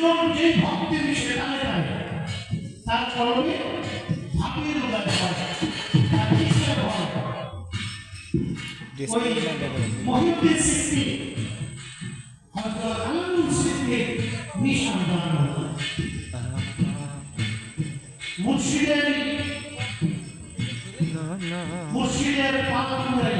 যেজন যেই ভক্তি মিশে তালে তালে তার মহিউদ্দিন আলাউদ্দিন সিদ্দিক নিঃসন্তান মুর্শিদের মুর্শিদের পালন করে